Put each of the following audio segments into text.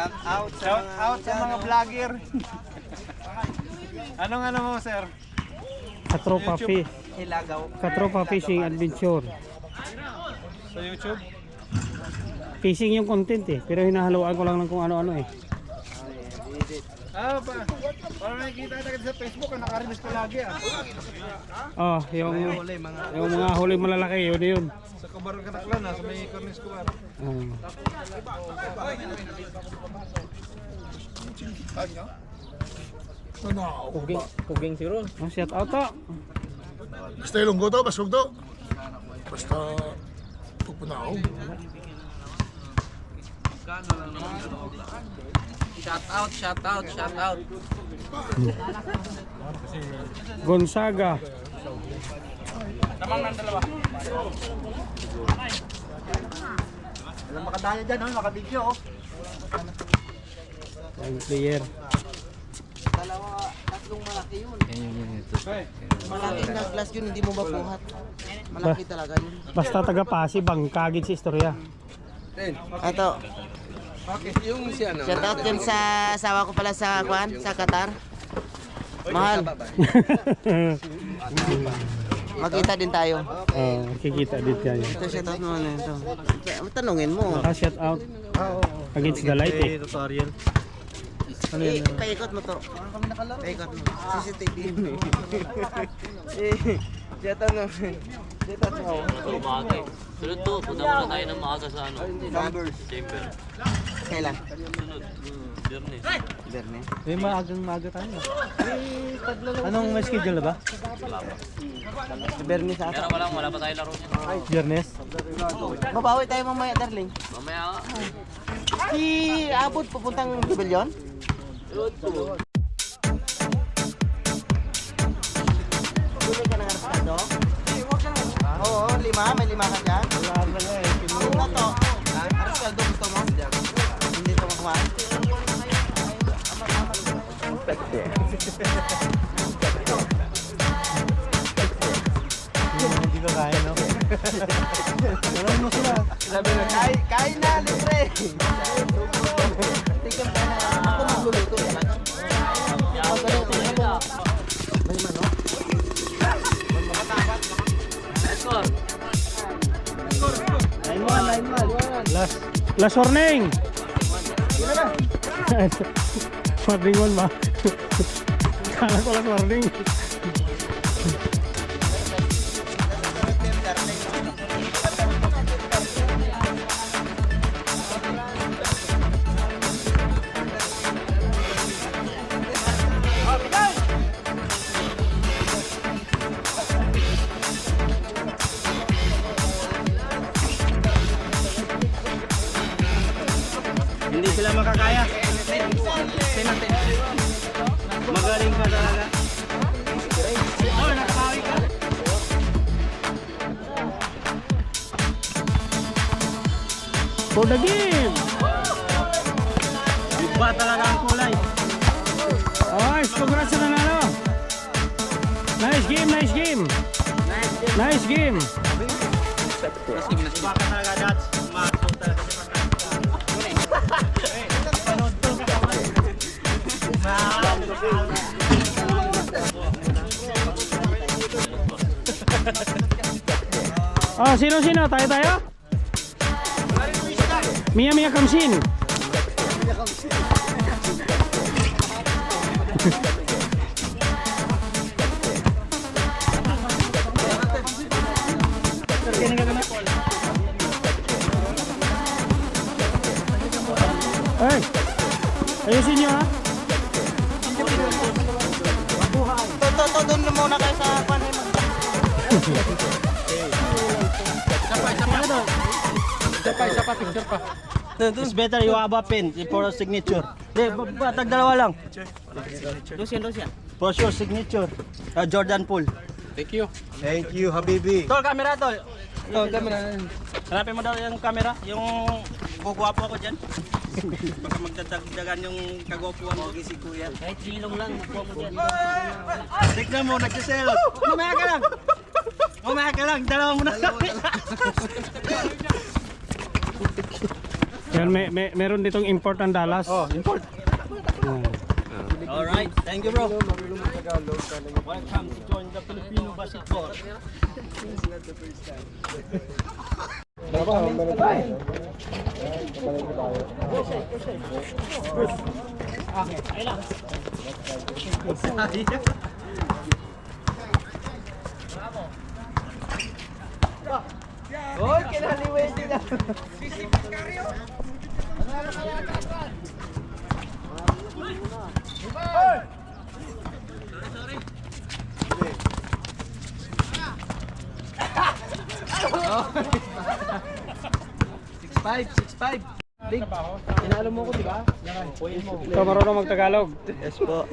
Shout out sa Shout mga out sa mga vlogger. Anong ano mo, sir? Katropa, fi Hilagaw. Katropa Fishing Adventure. Sa YouTube? Fishing yung content eh. Pero hinahaluan ko lang ng kung ano-ano eh. Ah, pa. Para nakikita natin sa Facebook, ang nakarinis ko lagi ah. Oh, yung, Huli mga yung mga huli malalaki, yun yun. Sa Kabarang Kataklan ah, sa may Cornish Kubar. Oh. kuging, kuging siro. Oh, shout out to. Basta ilonggo to, basog to. Basta pupunaw. Shout out, shout out, shout out. Gonzaga. Alam makadaya dyan, oh, Oh. Yung player. Dalawa, tatlong malaki yun. Malaki na glass yun, hindi mo mabuhat. Malaki talaga yun. Basta taga Pasig, bangkagid sa istorya. Ito. Yung si ano? Shout out dyan sa asawa ko pala sa Kwan, sa Qatar. Mahal. Makita din tayo. Oh, kikita din kayo. Ito shout out mo na ito. Tanungin mo. Ah, shout out. Against the light eh. Tutorial. Eh, paikot mo to. Paikot mo. CCTV yun eh. Eh, shout out mo. Shout out mo. Umaga eh. Sunod to, punta muna tayo ng maaga sa ano, Numbers. chamber. Kailan? Sunod, mm, Biyernes. Berne. May maagang maaga tayo. Anong may schedule ba? Berne sa Pero wala, wala pa tayo laro niya. Biyernes. Babawi tayo mamaya, darling. Mamaya ka. Si Abot pupuntang Pavilion? Bili ka ng arskado? Oo, lima. May lima ka dyan. Ano na to? Arskado gusto mo? Hindi to makuha. Hindi ko kaya, no? Alam mo sila. Sabi na, kain na, libre. Last, last warning! warning one ba? Kala ko last warning. Hindi sila makakaya. Magaling ka talaga. Oh, nakabawi ka. For the game! Iba talaga ang kulay. Nice! Congrats sa nanalo! Nice game, nice game! Nice game! Iba ka talaga, Dats. Maso talaga. Oh, sino sino? Tayo tayo? Mia Mia Kamsin. Hey! Ayusin nyo ha? To, to, to, doon na muna kayo sa kwan. It's better you have a pen for a signature. Di, batag dalawa lang. Lucian, Lucian. For sure, signature. Uh, Jordan Poole. Thank you. Thank you, Habibi. Tol, camera, tol. Oh, camera. Hanapin mo daw yung camera, yung gugwapo ako dyan. Baka magdadagdagan yung kagwapuan mo si Kuya. Kahit silong lang, makuha mo dyan. Tignan mo, nagsiselos. Mamaya ka lang. Mamaya ka lang, dalawa mo na. Yan, may, may, meron ditong import ng Dallas. Oh, import. Yan. Alright, thank you bro. Welcome to join the Filipino basketball. Hoy, kinaliwin sila. Six five, six five. Big, inalo mo ko, di ba? Ikaw marunong mag-Tagalog. Yes po.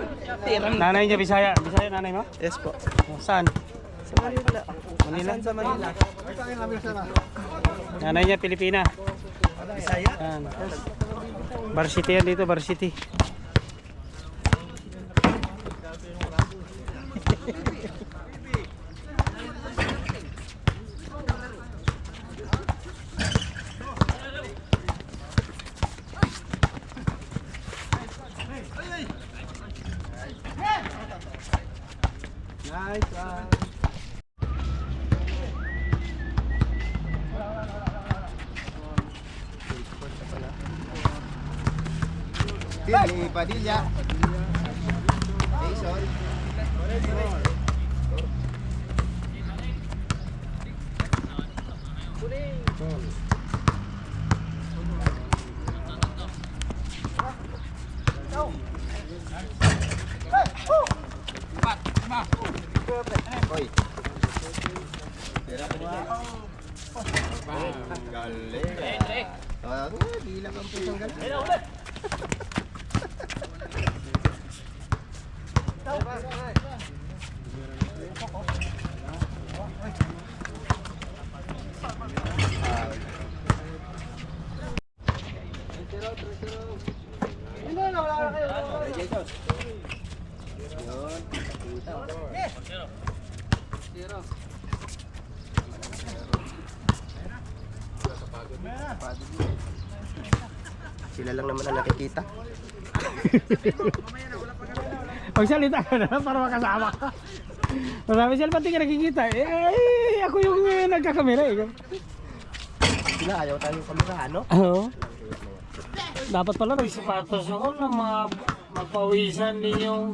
Nanay niya Bisaya. Bisaya nanay mo? Yes po. Saan? Sa Manila. Manila? sa Manila? Nanay niya Pilipina. Bisaya? Yan. Varsity yan dito, varsity. Nice one. Billy Padilla. Jason. Galing. Ah, bilang ang pusang galing. Sila lang naman ang nakikita. Magsalita ka na para makasama ka. Marami sila pati ka nakikita. Eh, ako yung eh, nagkakamera eh. Sila ayaw tayong kamera, ano? Oo. Dapat pala may sapatos ako na mga mapawisan ninyong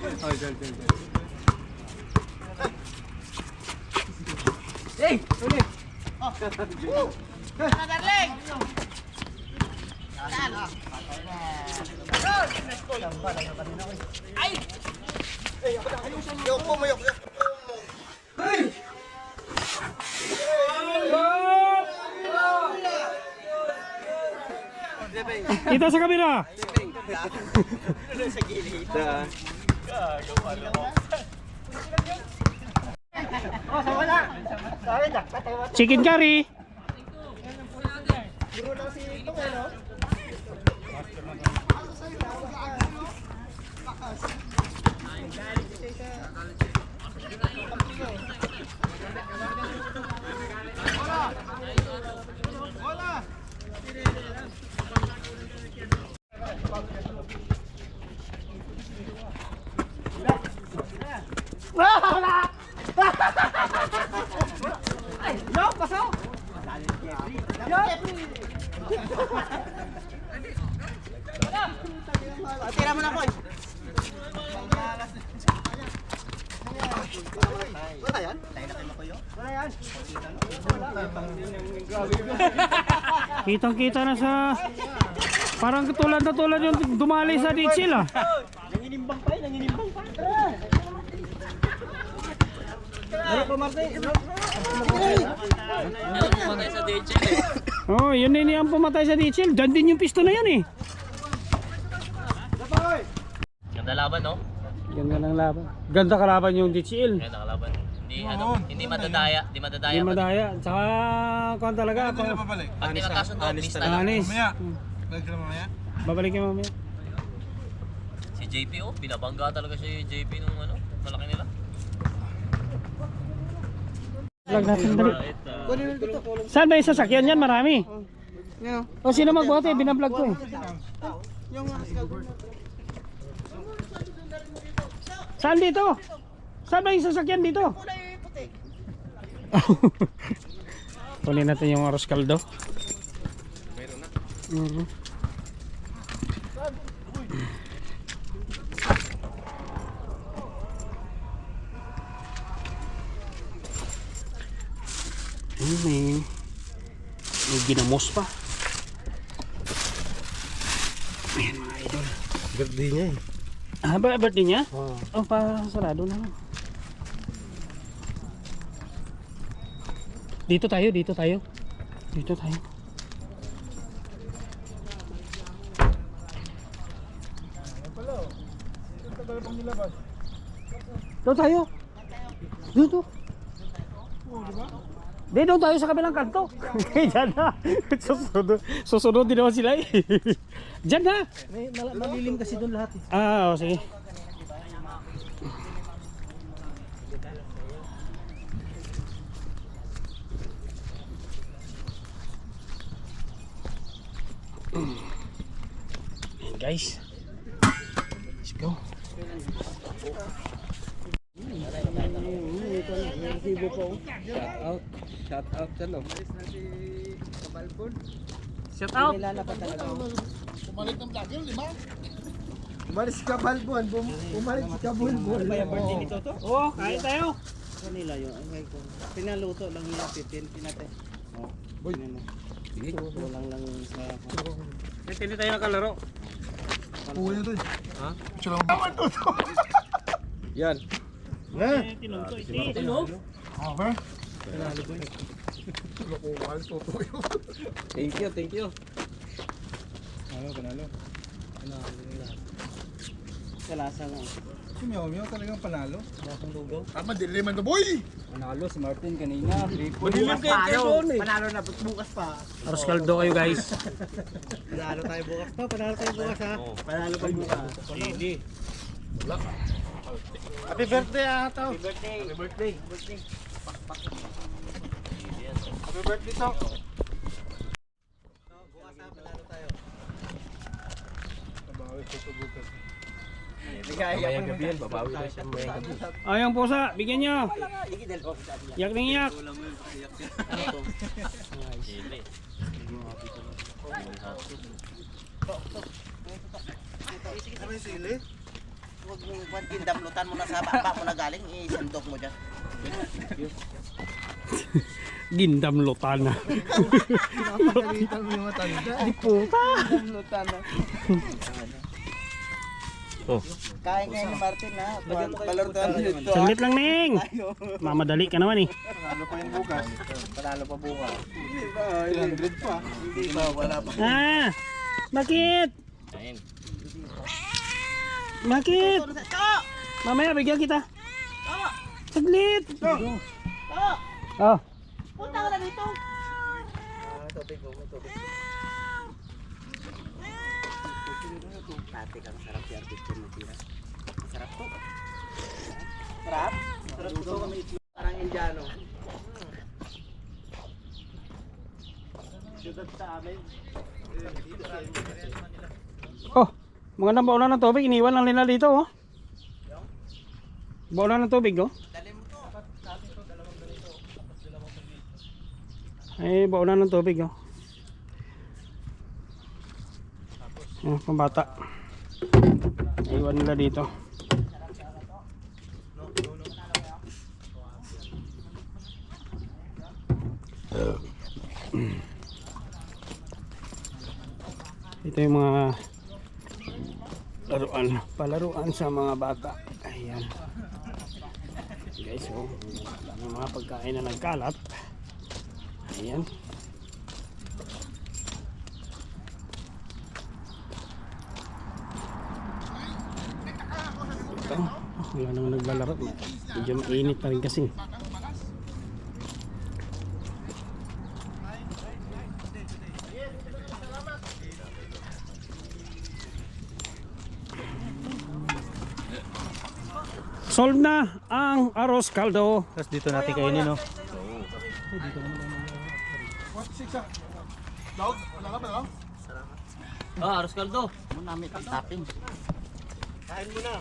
ate na. Ate, ate, buli, buli. Yok po mo, yok, yok. Kita sa kamera! Chicken curry! Tira mo na, boy. Wala yan? Tayo na kayo makuyo? Wala yan. Kitang kita na sa... Parang tulad na tulad yung dumali sa Ditchil ah. Nanginimbang pa eh, nanginimbang pa. Ano? Ano naman tayo sa eh. Oh, yun din yung pumatay sa Ditchell. Diyan din yung pisto na yan eh. Ganda laban, no? Ganda ng laban. Ganda kalaban yung Ditchell. Ganda kalaban. Hindi, ano, hindi madadaya. Hindi madadaya. Hindi madaya. Tsaka, kung talaga, pag, Pag di magkasundo, miss na lang. anis. Babalik yung mamaya. Si JP, oh, binabangga talaga si JP nung ano, malaki nila. Vlog natin dali. Saan ba yung sasakyan yan? Marami. O sino magbote? Binablog ko eh. Saan dito? Saan ba yung sasakyan dito? Kunin natin yung arroz kaldo. Mhm. Ayun, may, may ginamos pa. Ayan mga idol. Birthday niya eh. Ah, ba birthday niya? Oh, pa sarado na. Dito tayo, dito tayo. Dito tayo. Doon tayo. Dito. Di doon tayo sa kabilang kanto. Diyan na. Susunod, susunod din naman sila eh. Diyan na. May mal- malilim kasi doon lahat eh. Ah, oh, sige. Ayan guys. Let's go. Shout out. Shout out. Kilala pa talaga. Pumalit ng vlogger, lima. Umalis si Kabalbon. Umalis si Kabalbon. Ano ba yung birthday nito to? Oh, kain tayo. Kanila yun. Pinaluto lang niya. Pitin. Pinate. Oh. Boy. Sige. Kulang lang sa... Hindi tayo nakalaro. Puwi na to eh. Ha? Baman to. Yan. Eh, tinunto iti. Ah, ba? Sila ko, wala tutuyo. Thank you, thank you. Sa lasa nga. Si Meow Meow talagang panalo. Lasang lugaw. Tama, diliman to boy. Panalo si Martin kanina. Madilim kayo kayo doon eh. Panalo na bukas pa. Arroz kaldo kayo guys. Panalo tayo bukas to. Panalo tayo bukas ha. Panalo pa bukas. Hindi. Happy birthday ata. Happy birthday. Happy birthday. birthday. Happy birthday to. Bukas ha, panalo tayo. Mayang gabi yan, babawi na siya mayang gabi. Oh, yung pusa, bigyan nyo. Yak ng yak. Ano yung sili? Huwag mong huwag gindamlutan mo na sa baba mo na galing, isandok mo dyan. Gindam lotana. Pinapagalitan mo yung matanda. Di puta. Gindamlutan na. Kain kayo ni Martin ha. Palordan dito. Saglit lang, Ning. Mamadali ka naman eh. Panalo pa yung bukas. Panalo pa bukas. Hindi ba? 100 pa. Hindi pa, wala pa. Ah, bakit? Bakit? Mamaya bigyan kita. Saglit. Oh. Punta ka na dito. Ah, tubig tubig. Kang sarap si ko natira. Sarap to. Sarap? Sarap to. Parang Indiano. Siyudad sa amin. Oh, mga nang baulan ng tubig, iniwan lang nila dito oh. Baulan ng tubig oh. Ay, baulan ng tubig oh. Ayan, pambata. Iwan nila dito. Ito yung mga laruan palaruan sa mga bata. Ayan. Guys oh. so ang mga pagkain na nagkalat. Ayan. Ito. Oh, wala namang naglalaro. Medyo mainit pa rin kasi. Solve na ang arroz caldo. Tapos dito natin kainin, no? Dog, wala ka ba lang? Ah, Aros Caldo. Muna ang topping. Kain mo na.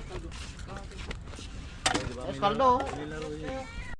Kaldo.